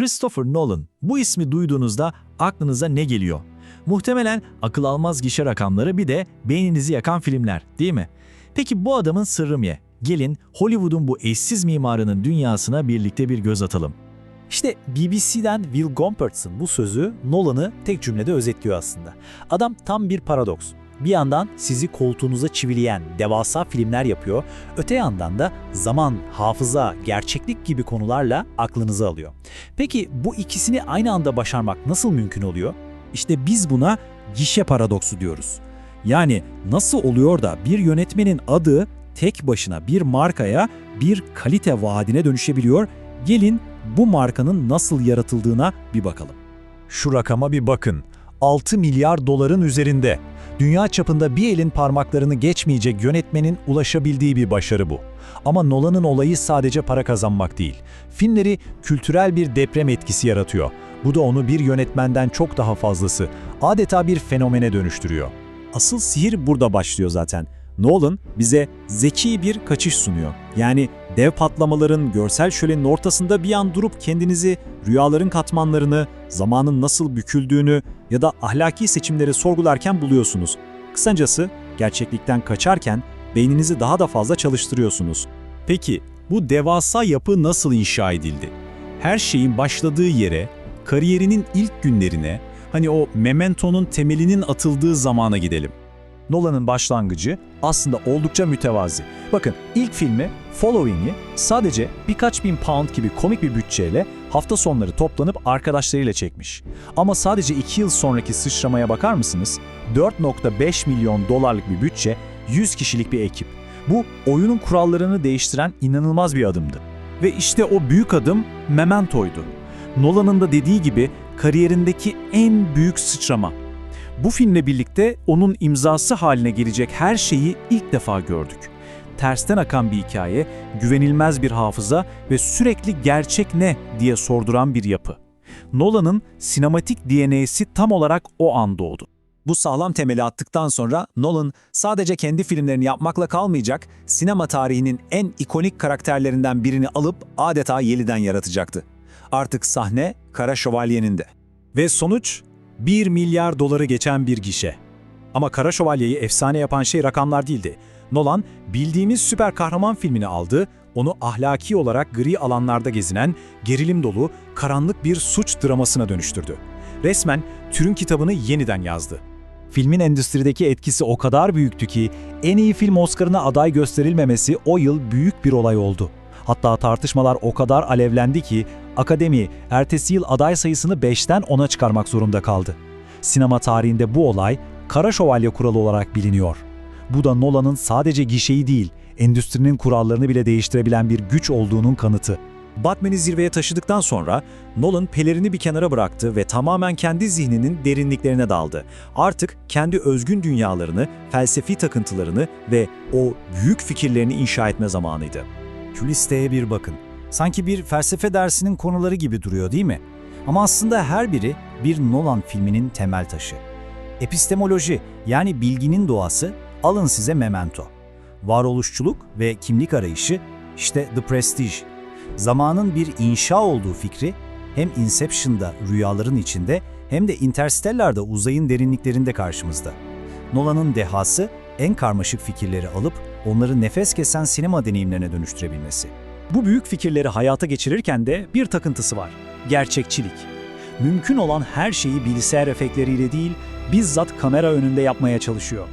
Christopher Nolan. Bu ismi duyduğunuzda aklınıza ne geliyor? Muhtemelen akıl almaz gişe rakamları bir de beyninizi yakan filmler, değil mi? Peki bu adamın sırrı ne? Gelin Hollywood'un bu eşsiz mimarının dünyasına birlikte bir göz atalım. İşte BBC'den Will Gompertz'ın bu sözü Nolan'ı tek cümlede özetliyor aslında. Adam tam bir paradoks. Bir yandan sizi koltuğunuza çivileyen devasa filmler yapıyor, öte yandan da zaman, hafıza, gerçeklik gibi konularla aklınızı alıyor. Peki bu ikisini aynı anda başarmak nasıl mümkün oluyor? İşte biz buna gişe paradoksu diyoruz. Yani nasıl oluyor da bir yönetmenin adı tek başına bir markaya, bir kalite vaadine dönüşebiliyor? Gelin bu markanın nasıl yaratıldığına bir bakalım. Şu rakama bir bakın. 6 milyar doların üzerinde. Dünya çapında bir elin parmaklarını geçmeyecek yönetmenin ulaşabildiği bir başarı bu. Ama Nolan'ın olayı sadece para kazanmak değil. Filmleri kültürel bir deprem etkisi yaratıyor. Bu da onu bir yönetmenden çok daha fazlası, adeta bir fenomene dönüştürüyor. Asıl sihir burada başlıyor zaten. Nolan bize zeki bir kaçış sunuyor. Yani dev patlamaların, görsel şölenin ortasında bir an durup kendinizi, rüyaların katmanlarını, zamanın nasıl büküldüğünü ya da ahlaki seçimleri sorgularken buluyorsunuz. Kısacası gerçeklikten kaçarken beyninizi daha da fazla çalıştırıyorsunuz. Peki bu devasa yapı nasıl inşa edildi? Her şeyin başladığı yere, kariyerinin ilk günlerine, hani o Memento'nun temelinin atıldığı zamana gidelim. Nolan'ın başlangıcı aslında oldukça mütevazi. Bakın ilk filmi Following'i sadece birkaç bin pound gibi komik bir bütçeyle hafta sonları toplanıp arkadaşlarıyla çekmiş. Ama sadece 2 yıl sonraki sıçramaya bakar mısınız? 4.5 milyon dolarlık bir bütçe, 100 kişilik bir ekip. Bu oyunun kurallarını değiştiren inanılmaz bir adımdı. Ve işte o büyük adım Memento'ydu. Nolan'ın da dediği gibi kariyerindeki en büyük sıçrama. Bu filmle birlikte onun imzası haline gelecek her şeyi ilk defa gördük. Tersten akan bir hikaye, güvenilmez bir hafıza ve sürekli gerçek ne diye sorduran bir yapı. Nolan'ın sinematik DNA'si tam olarak o an doğdu. Bu sağlam temeli attıktan sonra Nolan sadece kendi filmlerini yapmakla kalmayacak, sinema tarihinin en ikonik karakterlerinden birini alıp adeta yeniden yaratacaktı. Artık sahne Kara Şövalye'nin de. Ve sonuç 1 milyar doları geçen bir gişe. Ama Kara Şövalye'yi efsane yapan şey rakamlar değildi. Nolan bildiğimiz süper kahraman filmini aldı, onu ahlaki olarak gri alanlarda gezinen, gerilim dolu, karanlık bir suç dramasına dönüştürdü. Resmen türün kitabını yeniden yazdı. Filmin endüstrideki etkisi o kadar büyüktü ki en iyi film Oscar'ına aday gösterilmemesi o yıl büyük bir olay oldu. Hatta tartışmalar o kadar alevlendi ki akademi ertesi yıl aday sayısını 5'ten 10'a çıkarmak zorunda kaldı. Sinema tarihinde bu olay Kara Şövalye kuralı olarak biliniyor. Bu da Nolan'ın sadece gişeyi değil, endüstrinin kurallarını bile değiştirebilen bir güç olduğunun kanıtı. Batman'i zirveye taşıdıktan sonra Nolan pelerini bir kenara bıraktı ve tamamen kendi zihninin derinliklerine daldı. Artık kendi özgün dünyalarını, felsefi takıntılarını ve o büyük fikirlerini inşa etme zamanıydı. Şu listeye bir bakın. Sanki bir felsefe dersinin konuları gibi duruyor değil mi? Ama aslında her biri bir Nolan filminin temel taşı. Epistemoloji yani bilginin doğası alın size Memento. Varoluşçuluk ve kimlik arayışı işte The Prestige. Zamanın bir inşa olduğu fikri hem Inception'da rüyaların içinde hem de Interstellar'da uzayın derinliklerinde karşımızda. Nolan'ın dehası en karmaşık fikirleri alıp onları nefes kesen sinema deneyimlerine dönüştürebilmesi. Bu büyük fikirleri hayata geçirirken de bir takıntısı var. Gerçekçilik. Mümkün olan her şeyi bilgisayar efektleriyle değil, bizzat kamera önünde yapmaya çalışıyor.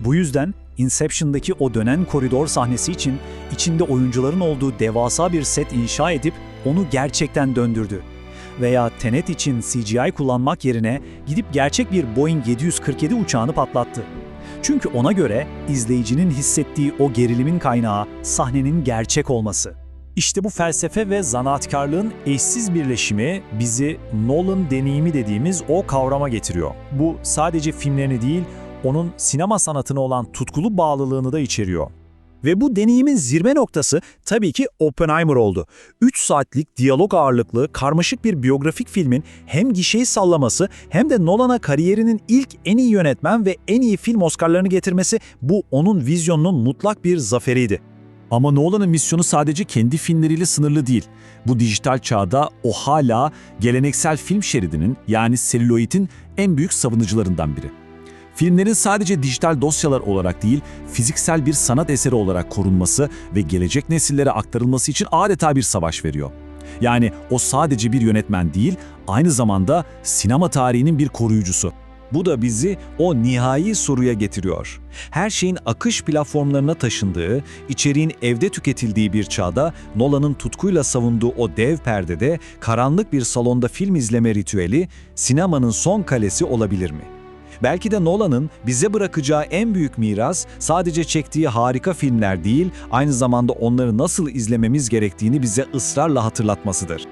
Bu yüzden Inception'daki o dönen koridor sahnesi için içinde oyuncuların olduğu devasa bir set inşa edip onu gerçekten döndürdü. Veya Tenet için CGI kullanmak yerine gidip gerçek bir Boeing 747 uçağını patlattı. Çünkü ona göre izleyicinin hissettiği o gerilimin kaynağı sahnenin gerçek olması. İşte bu felsefe ve zanaatkarlığın eşsiz birleşimi bizi Nolan deneyimi dediğimiz o kavrama getiriyor. Bu sadece filmlerini değil, onun sinema sanatına olan tutkulu bağlılığını da içeriyor. Ve bu deneyimin zirve noktası tabii ki Oppenheimer oldu. 3 saatlik diyalog ağırlıklı, karmaşık bir biyografik filmin hem gişeyi sallaması hem de Nolan'a kariyerinin ilk en iyi yönetmen ve en iyi film Oscar'larını getirmesi bu onun vizyonunun mutlak bir zaferiydi. Ama Nolan'ın misyonu sadece kendi filmleriyle sınırlı değil. Bu dijital çağda o hala geleneksel film şeridinin yani selüloidin en büyük savunucularından biri. Filmlerin sadece dijital dosyalar olarak değil, fiziksel bir sanat eseri olarak korunması ve gelecek nesillere aktarılması için adeta bir savaş veriyor. Yani o sadece bir yönetmen değil, aynı zamanda sinema tarihinin bir koruyucusu. Bu da bizi o nihai soruya getiriyor. Her şeyin akış platformlarına taşındığı, içeriğin evde tüketildiği bir çağda Nolan'ın tutkuyla savunduğu o dev perdede karanlık bir salonda film izleme ritüeli sinemanın son kalesi olabilir mi? Belki de Nolan'ın bize bırakacağı en büyük miras sadece çektiği harika filmler değil, aynı zamanda onları nasıl izlememiz gerektiğini bize ısrarla hatırlatmasıdır.